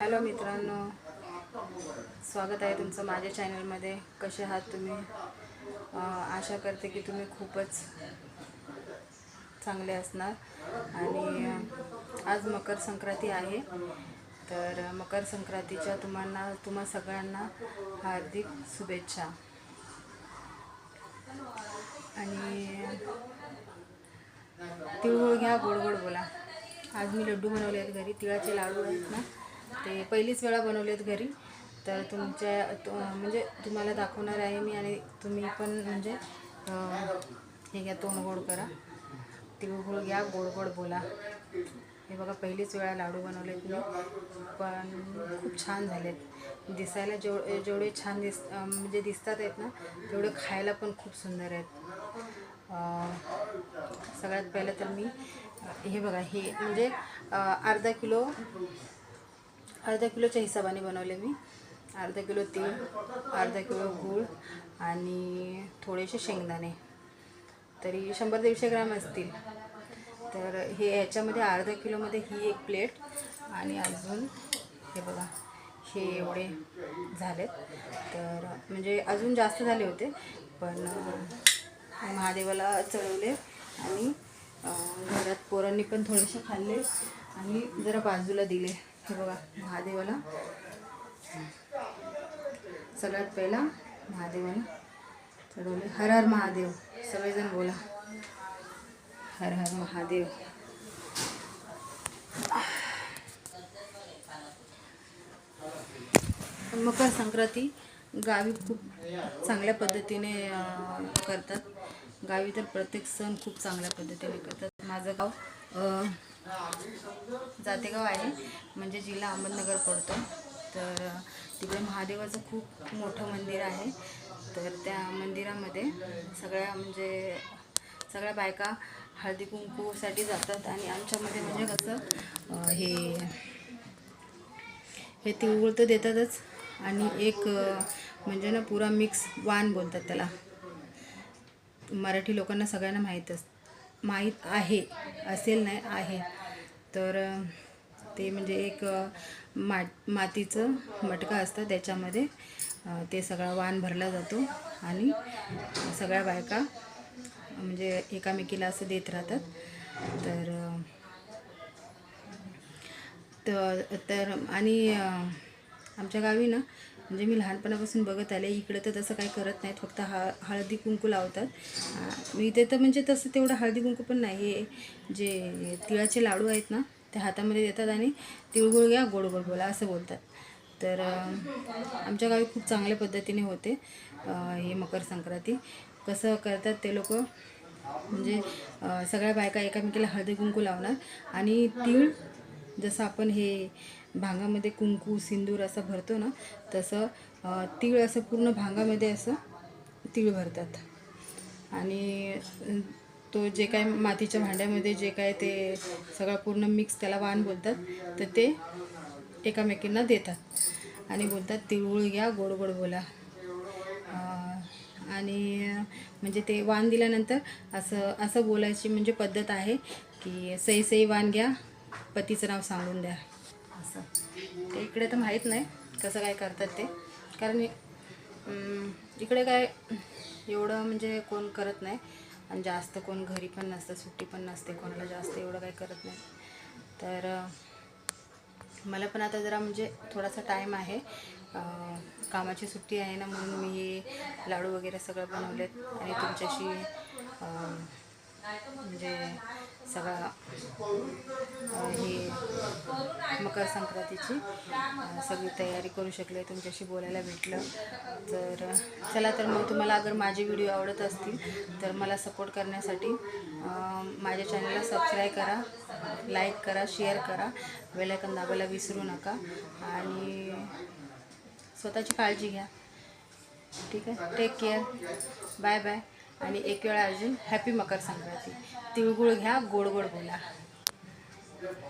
Hello मित्रांनो स्वागत आहे तुमचं माझ्या चॅनलमध्ये. कसे आहात तुम्ही? आशा करते की तुम्ही खूपच चांगले असणार. आणि आज मकर संक्रांती आहे. तर मकर संक्रांतीच्या तुम्हाला तुम्हा सगळ्यांना हार्दिक शुभेच्छा. आणि तिळगुळ घ्या गोड गोड बोला. आज मी लड्डू बनवले आहेत घरी. तिळाचे लाडू आहेत ना. ते पहिलीच वेळा बनवले आहेत घरी. तर तुमच्या म्हणजे तुम्हाला दाखवणार आहे मी आणि तुम्ही पण म्हणजे हे घ्या तोंड गोड करा. तिळगुळ घ्या गोड गोड बोला. हे बघा पहिलीच वेळा लाडू बनवलेत मी. पण खूप छान झालेत. दिसायला जेव जेवढे छान दिस म्हणजे दिसतात आहेत ना तेवढे खायला पण खूप सुंदर आहेत. सगळ्यात पहिलं तर मी हे बघा हे म्हणजे अर्धा किलो अर्धा किलोच्या हिशोबाने बनवले मी. अर्धा किलो तीळ अर्धा किलो गूळ आणि थोडेसे शेंगदाणे. तरी शंभर दीडशे ग्राम असतील. तर हे ह्याच्यामध्ये अर्धा किलोमध्ये ही एक प्लेट आणि अजून हे बघा हे एवढे झालेत. तर म्हणजे अजून जास्त झाले होते पण महादेवाला चढवले आणि घरात पोरांनी पण थोडेसे खाल्ले आणि जरा बाजूला दिले. हे बघा महादेवाला. सगळ्यात पहिला महादेवाला चढवले. हर हर महादेव. सगळेजण बोला. हर हर महादेव. मकर संक्रांती गावी खूप चांगल्या पद्धतीने करतात. गावी तर प्रत्येक सण खूप चांगल्या पद्धतीने करतात. माझं गाव जातेगाव आहे म्हणजे जिल्हा अहमदनगर पडतो. तर तिकडे महादेवाचं खूप मोठं मंदिर आहे. तर त्या मंदिरामध्ये सगळ्या म्हणजे सगळ्या बायका हळदी कुंकूसाठी जातात आणि आमच्यामध्ये म्हणजे कसं हे हे तिळगुळ तर देतातच. आणि एक म्हणजे ना पुरा मिक्स वाण बोलतात त्याला. मराठी लोकांना सगळ्यांना माहीत असतं माहीत आहे असेल नाही आहे. तर ते म्हणजे एक मा मातीचं मटका असतं त्याच्यामध्ये. ते सगळा वाण भरला जातो आणि सगळ्या बायका म्हणजे एकामेकीला असं देत राहतात. तर तर तर आणि आमच्या गावी ना म्हणजे मी लहानपणापासून बघत आले इकडे तर तसं काही करत नाहीत फक्त हा हळदी कुंकू लावतात. इथे तर म्हणजे तसं तेवढं हळदी कुंकू पण नाही हे जे तिळाचे लाडू आहेत ना ते हातामध्ये देतात आणि तिळगुळ घ्या गोड गोड बोला असं बोलतात. तर आमच्या गावी खूप चांगल्या पद्धतीने होते हे मकर संक्रांती. कसं करतात ते लोक म्हणजे सगळ्या बायका एकामेकीला हळदी कुंकू लावणार आणि तीळ जसं आपण हे भांगामध्ये कुंकू सिंदूर असं भरतो ना तसं तीळ असं पूर्ण भांगामध्ये असं तीळ भरतात. आणि तो जे काय मातीच्या भांड्यामध्ये जे काय ते सगळं पूर्ण मिक्स त्याला वाण बोलतात तर ते एकामेकींना देतात. आणि बोलतात तिळगुळ घ्या गोड गोड बोला. आणि म्हणजे ते वाण दिल्यानंतर असं असं बोलायची म्हणजे पद्धत आहे की सई सई वाण घ्या पतीचं नाव सांगून द्या. असं. ते इकडे तर माहीत नाही कसं काय करतात ते. कारण इकडे काय एवढं म्हणजे कोण करत नाही. आणि जास्त कोण घरी पण नसतं सुट्टी पण नसते कोणाला जास्त एवढं काही करत नाही. तर मला पण आता जरा म्हणजे थोडासा टाईम आहे. कामाची सुट्टी आहे ना म्हणून मी हे लाडू वगैरे सगळं बनवलेत. आणि तुमच्याशी म्हणजे सगळा हे मकर संक्रांतीची सगळी तयारी करू शकले तुमच्याशी बोलायला भेटलं. तर चला तर मग तुम्हाला अगर माझे व्हिडिओ आवडत असतील तर मला सपोर्ट करण्यासाठी माझ्या चॅनलला सबस्क्राईब करा लाईक करा शेअर करा वेलायकन दाबायला विसरू नका आणि स्वतःची काळजी घ्या. ठीक आहे? Take care. Bye bye. आणि एक वेळा अजून हॅपी मकर संक्रांती. तिळगुळ घ्या गोड गोड बोला.